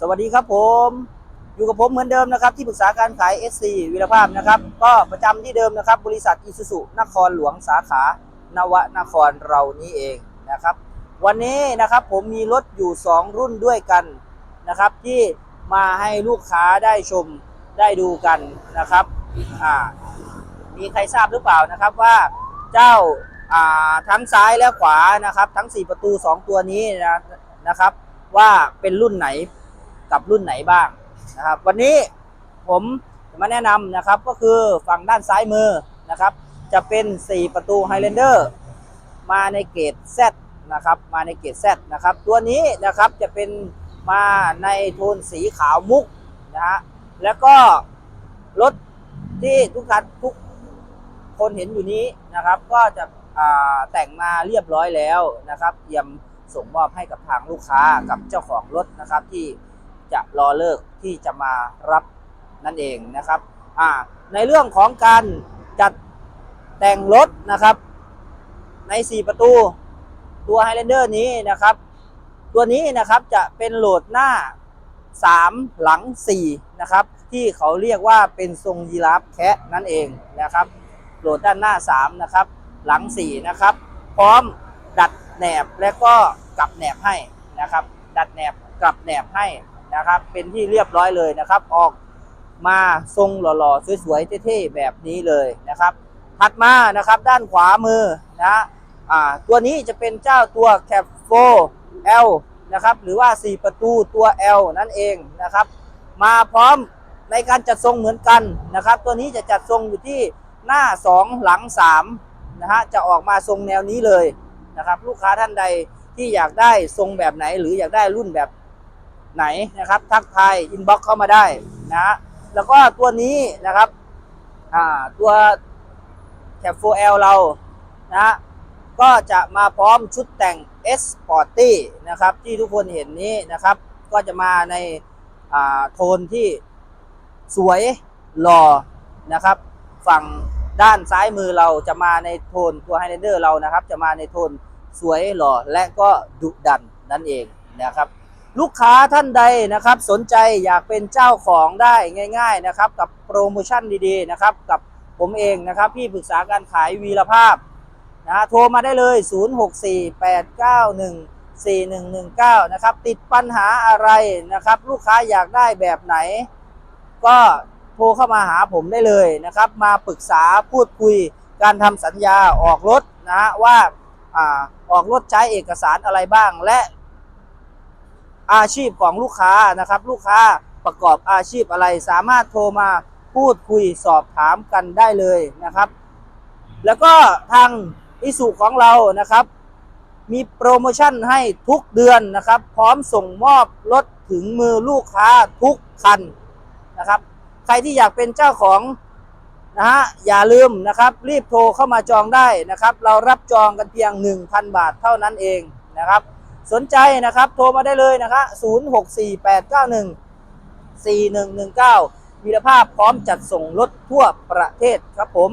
สวัสดีครับผม อยู่กับผมเหมือนเดิมนะครับ ที่ปรึกษาการขาย SC วิรภาพนะครับ ก็ประจำที่เดิมนะครับ บริษัทอิสุสุนครหลวงสาขานวนครเรานี้เองนะครับ วันนี้นะครับผมมีรถอยู่ 2 รุ่นด้วยกันนะครับ ที่มาให้ลูกค้าได้ชมได้ดูกันนะครับอ่ามีใครทราบหรือเปล่านะครับว่าเจ้าอ่าทั้งซ้ายและขวานะครับ ทั้ง 4 ประตู 2 ตัวนี้นะนะครับ ว่าเป็นรุ่นไหน กับรุ่นไหนบ้างนะครับ วันนี้ผมจะมาแนะนำนะครับก็คือฝั่งด้านซ้ายมือนะครับ จะเป็น 4 ประตู Highlander มาในเกรด Z นะครับ มาในเกรด Z นะครับ ตัวนี้นะครับจะเป็นมาในโทนสีขาวมุกนะฮะแล้วก็รถที่ทุกท่านทุกคนเห็นอยู่นี้นะครับ ก็จะแต่งมาเรียบร้อยแล้วนะครับเตรียมส่งมอบให้กับทางลูกค้ากับเจ้าของรถนะครับที่ จะรอเลิกที่จะมารับนั่นเองนะครับอ่าในเรื่องของการจัดแต่งรถนะครับ ใน 4 ประตูตัว Highlander นี้นะครับ ตัวนี้นะครับจะเป็นโหลดหน้า 3 หลัง 4 นะครับ ที่เขาเรียกว่าเป็นทรงยีราฟแคะนั่นเองนะครับโหลดด้านหน้า 3 นะครับ หลัง 4 นะครับ พร้อมดัดแหนบและก็กลับแหนบให้นะครับ ดัดแหนบกลับแหนบให้ นะครับ เป็นที่เรียบร้อยเลยนะครับ ออกมาทรงหล่อๆสวยๆเท่ๆแบบนี้เลยนะครับ ถัดมานะครับด้านขวามือนะอ่าตัวนี้จะเป็นเจ้าตัว Cap 4 L นะครับหรือว่า 4 ประตูตัว L นั่นเองนะครับ มาพร้อมในการจัดทรงเหมือนกันนะครับ ตัวนี้จะจัดทรงอยู่ที่หน้า 2 หลัง3นะฮะจะออกมาทรงแนวนี้เลยนะครับ ลูกค้าท่านใดที่อยากได้ทรงแบบไหน หรืออยากได้รุ่นแบบ ไหนนะครับ ทักทายอินบ็อกเข้ามาได้นะฮะแล้วก็ตัวนี้นะครับอ่าตัวแคป 4L เรานะก็จะมาพร้อมชุดแต่ง S Sporty นะครับ ที่ทุกคนเห็นนี้นะครับ ก็จะมาในาโทนที่สวยหล่อนะครับ ฝั่งด้านซ้ายมือเราจะมาในโทนตัว Highlander เรานะครับ จะมาในโทนสวยหล่อและก็ดุดันนั่นเองนะครับ ลูกค้าท่านใดนะครับ สนใจอยากเป็นเจ้าของได้ง่าย ๆนะครับ กับโปรโมชั่นดีๆนะครับ กับผมเองนะครับ พี่ปรึกษาการขายวีรภาพนะโทรมาได้เลย 0648914119 นะครับ ติดปัญหาอะไรนะครับ ลูกค้าอยากได้แบบไหน ก็โทรเข้ามาหาผมได้เลยนะครับ มาปรึกษาพูดคุยการทำสัญญาออกรถนะว่าอ่าออกรถใช้เอกสารอะไรบ้าง และ อาชีพของลูกค้านะครับ ลูกค้าประกอบอาชีพอะไร สามารถโทรมาพูดคุยสอบถามกันได้เลยนะครับ แล้วก็ทางอิสุของเรานะครับ มีโปรโมชั่นให้ทุกเดือนนะครับ พร้อมส่งมอบรถถึงมือลูกค้าทุกคันนะครับ ใครที่อยากเป็นเจ้าของนะฮะอย่าลืมนะครับ รีบโทรเข้ามาจองได้นะครับ เรารับจองกันเพียง 1,000 บาทเท่านั้นเองนะครับ สนใจนะครับ โทรมาได้เลยนะครับ0648914119วีรภาพพร้อมจัดส่งรถทั่วประเทศครับผม